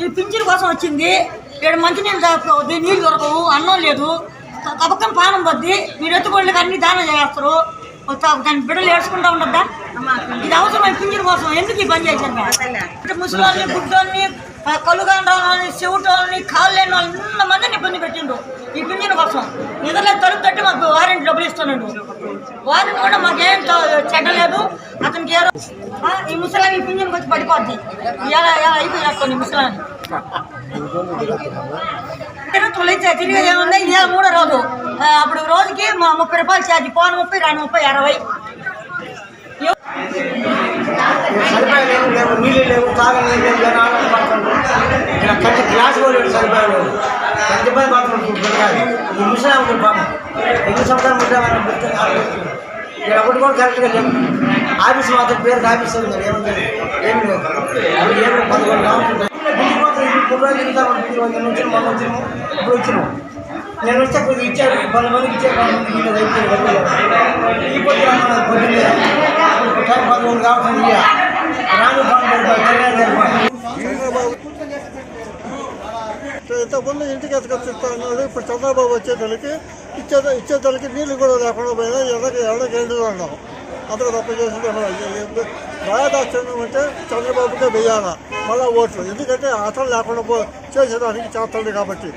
ఈ పింఛన్ కోసం వచ్చింది. ఇక్కడ మంచినీళ్ళు దొరకవు నీళ్ళు దొరకవు అన్నం లేదు. కబక్కన పానం పొద్ది. మీరు ఎత్తుకోళ్ళకి అన్ని దానం చేస్తారు. దాని బిడ్డలు ఏడ్చుకుంటా ఉండద్దా? ఇది అవసరమైన పింఛన్ కోసం ఎందుకు ఈ పని ఆ అంటే ముసలి గుడ్డోని కలుగాని వాళ్ళని చెవిటోళ్ళని కాళ్ళు లేని వాళ్ళని ఇబ్బంది పెట్టిండు. ఈ పింఛన్ కోసం. నిధులే తలుపు తట్టి మాకు వారెంట్ డబ్బులు ఇస్తున్నాడు. వారెంట్ కూడా మాకేం చెడ్డలేదు అతనికి ఏ ఆ, ఈ ముసలాన్ని ఈ పింఛన్ వచ్చి పడిపోద్ది. ఎలా ఎలా అయిపోయి ఈ ముసలాన్ని తొలగించే తిరిగి ఏముంది? ఇదే మూడో రోజు. అప్పుడు రోజుకి మా ముప్పై రూపాయలు ఛార్జ్ పోను ముప్పై రెండు ముప్పై అరవై. సరిపోయి లేవు నీళ్ళు లేవు జనాలు పడుతుండ్రు ఇక్కడ కంటి గ్లాస్ కూడా లేడు సరిపోయి ఈ ముసలా పాపం. ఎన్ని సంవత్సరాలు ఉంటామని ఇక్కడ ఒకటి కూడా కరెక్ట్గా లేవు. ఆఫీస్ మాత్రం పేరు ఆఫీస్ ఉంది ఏముంది? ఏమి లేదు ఏమి పదకొండు కావాలి కుర్రాలు తిరుగుతాం. నేను వచ్చిన మొన్న వచ్చినాము ఇప్పుడు వచ్చినాము నేను వస్తే కొద్దిగా ఇచ్చారు. పది మందికి ఇచ్చారు. పది మందికి ఇవ్వలేదు అయిపోయింది ఇప్పుడు పొద్దున్నే. టైం పదకొండు కావాలి రాను ఇంతకుముందు ఇంటికి ఎత్తుకొచ్చిస్తాను ఇప్పుడు చంద్రబాబు వచ్చేదానికి ఇచ్చే ఇచ్చేదానికి నీళ్ళు కూడా లేకుండా పోయినా ఎండకి ఎండకి ఎండు అన్నాం అందరూ తప్ప చేసింది రాయదాక్షిణ్యం అంటే చంద్రబాబుకే వెయ్యాల? మళ్ళా ఓట్లు. ఎందుకంటే అతను లేకుండా పో చేసేదానికి చేస్తాడు కాబట్టి.